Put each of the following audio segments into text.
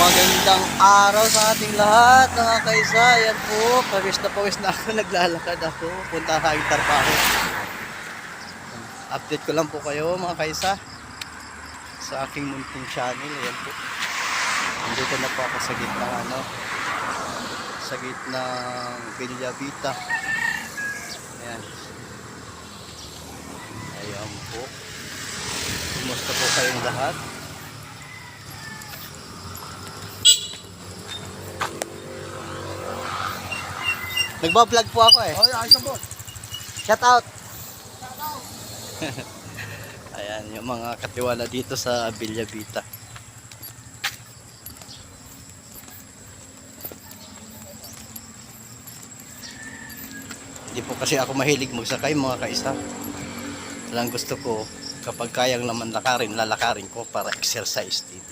Magandang araw sa ating lahat mga kaisa. Yan po, pawis na pawis na ako. Naglalakad ako. Punta sa aking trabaho. Update ko lang po kayo mga kaisa. Sa aking munting channel. Ayan po. Nandito na po ako sa gitna ano. Sa gitna Villa Vita. Ayan. Ayan po. Kumusta po kayong lahat? Nagbablog po ako eh. Oh, ayos ang boss. Shout out. Ayan, yung mga katiwala dito sa Villa Vita. Hindi po kasi ako mahilig magsakay mga kaisa. Lang gusto ko, kapag kayang naman lakarin, lalakarin ko para exercise din.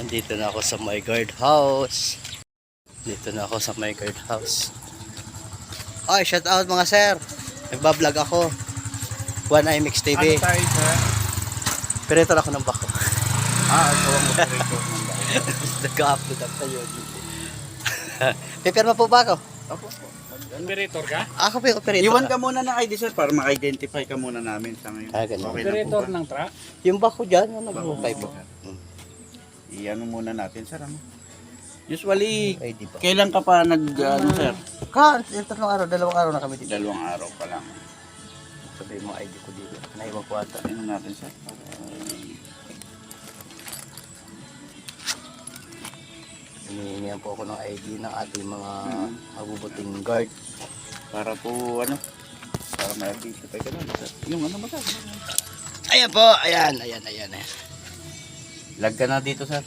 Ayan, dito na ako sa my guard house. Dito na ako sa my guard house. Ay, shout out mga sir. Nagbablog ako. One IMX TV. Ano tayo, sir? Operator ako ng bako. Ah, ito ang operator ng bahay. Nag-upload ako kayo. Pipirma po ba ako? Opo, opo. Operator ka? Ako po yung operator. Iwan ka muna ng ID, sir, para maka-identify ka muna namin sa ngayon. Ah, ganun. Okay na po Operator ng truck? Yung bako dyan, yung nagbukay po. Iyan muna natin, sir. Ano? Usually, Ay, di ba? kailan ka pa nag, ano, sir? Ka, yung tatlong araw, dalawang araw na kami dito. Dalawang araw pa lang. Sabi mo ID ko dito. Naiwan ko ata. Ano natin, sir? Hinihingihan po ako ng ID ng ating mga mabubuting guard. Para po, ano? Para ka na, sir. Yung ano ba, sir? Ayan po, ayan, ayan, ayan. ayan. Lag ka na dito, sir.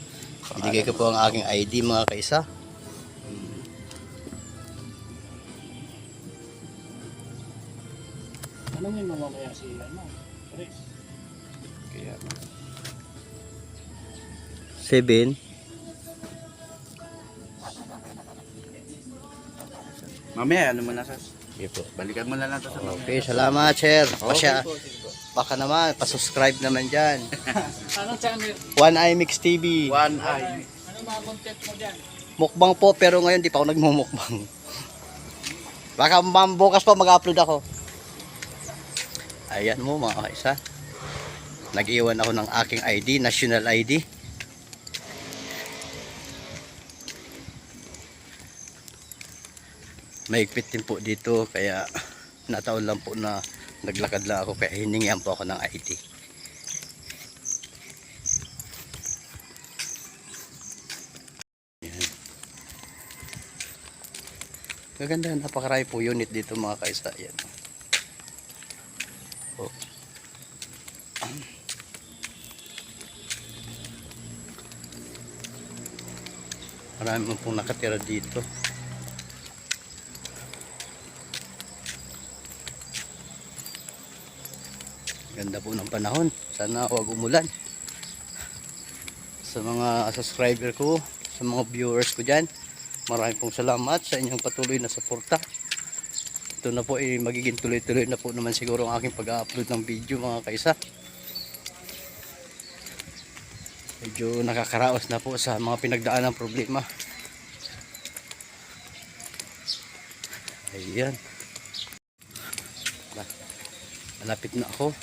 Binigay ko po ang aking ID mga kaisa. Anong yung mamamaya si ano? Chris? Kaya, 7. mamaya, ano muna, sir? Po. Balikan mo na lang to sa mamaya. Okay, salamat sir. Pasya, sige baka naman, pasubscribe naman dyan. Anong channel? One IMX TV. One eye. Ano mga content mo dyan? Mukbang po, pero ngayon di pa ako nagmumukbang. Baka bukas pa mag-upload ako. Ayan mo mga kaisa. Nag-iwan ako ng aking ID, national ID. Maigpit din po dito kaya nataon lang po na naglakad lang ako kaya hiningihan po ako ng ID. Gaganda, napakarami po unit dito mga kaisa. Yan. Oh. Marami pong nakatira dito. Ganda po ng panahon. Sana huwag umulan. Sa mga subscriber ko, sa mga viewers ko dyan, Maraming pong salamat sa inyong patuloy na suporta. Ito na po ay magiging tuloy-tuloy na po naman siguro ang aking pag-upload ng video mga kaisa. Medyo nakakaraos na po sa mga pinagdaan ng problema. Ayan. Malapit na ako.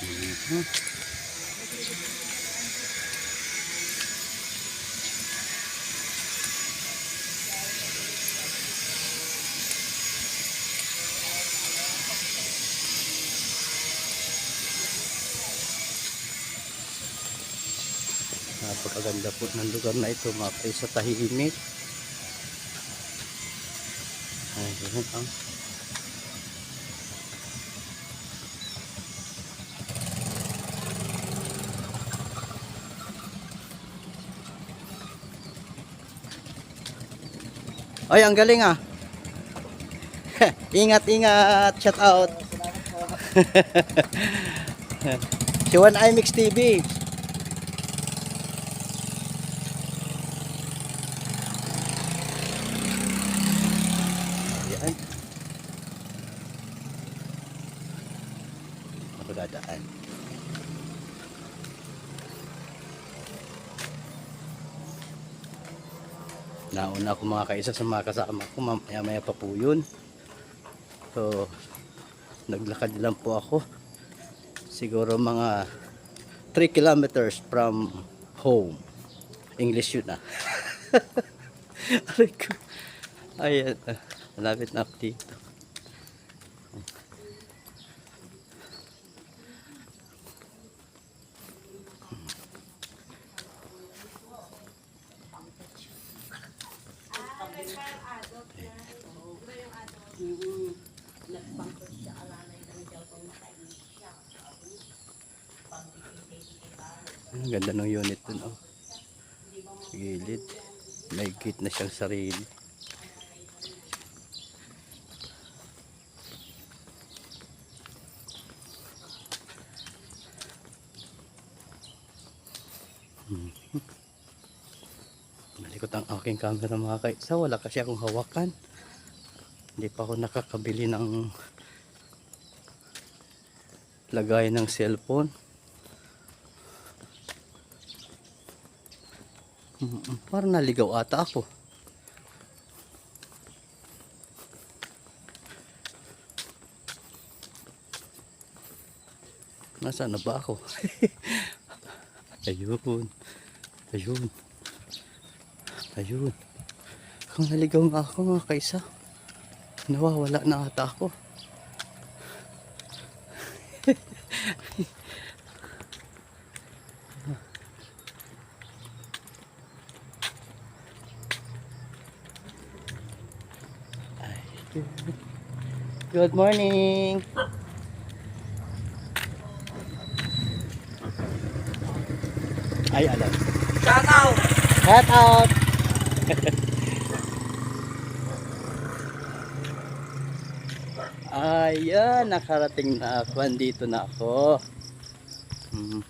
Mhm. Napakaganda po ng lugar na ito mga kaisa tahimik. Ayan ang Ay, ang galing ah. ingat, ingat. Shout out. si IMX TV. Ayan. Ako dadaan. Nauna ako mga kaisa sa mga kasama ko, mamaya maya pa po yun. So, naglakad lang po ako. Siguro mga 3 kilometers from home. English yun ah. Aray ko. Ayan. ah, Malapit na ako dito. Ang ganda ng unit dun oh. Gilid. May gate na siyang sarili. Malikot ang aking camera mga kaisa. Wala kasi akong hawakan. Hindi pa ako nakakabili ng lagay ng cellphone. Parang naligaw ata ako. Nasaan na ba ako? Ayun. Ayun. Ayun. Kung naligaw nga ako mga kaisa. Nawawala na ata ako. Good morning. Ay, alam. Shout out! Shout out. Ayan, nakarating na ako. Andito na ako. Hmm.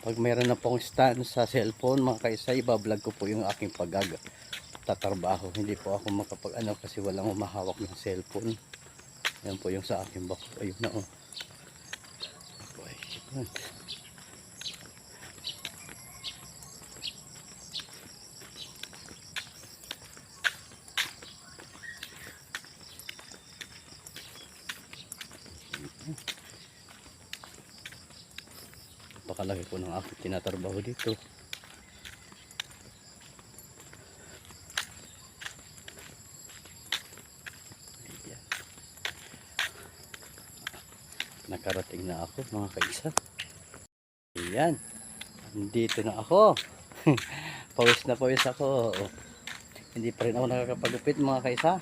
Pag meron na pong stand sa cellphone, mga kaisa, ibablog ko po yung aking pag tatrabaho. Hindi po ako makapag ano kasi walang umahawak ng cellphone. Yan po yung sa aking box. Ayun na oh. Boy, yun. Pakalaki po ng aking tinatrabaho dito. Ayan. Nakarating na ako mga kaisa. Ayan. Nandito na ako. pawis na pawis ako. Hindi pa rin ako nakakapagupit mga kaisa.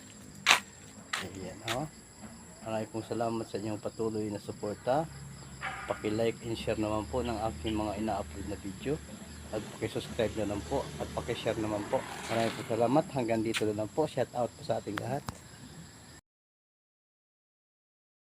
Ayan o. Maraming pong salamat sa inyong patuloy na suporta. Paki-like and share naman po ng aking mga ina-upload na video. At paki-subscribe na lang po at paki-share naman po. Maraming po salamat. Hanggang dito na lang po. Shout out po sa ating lahat.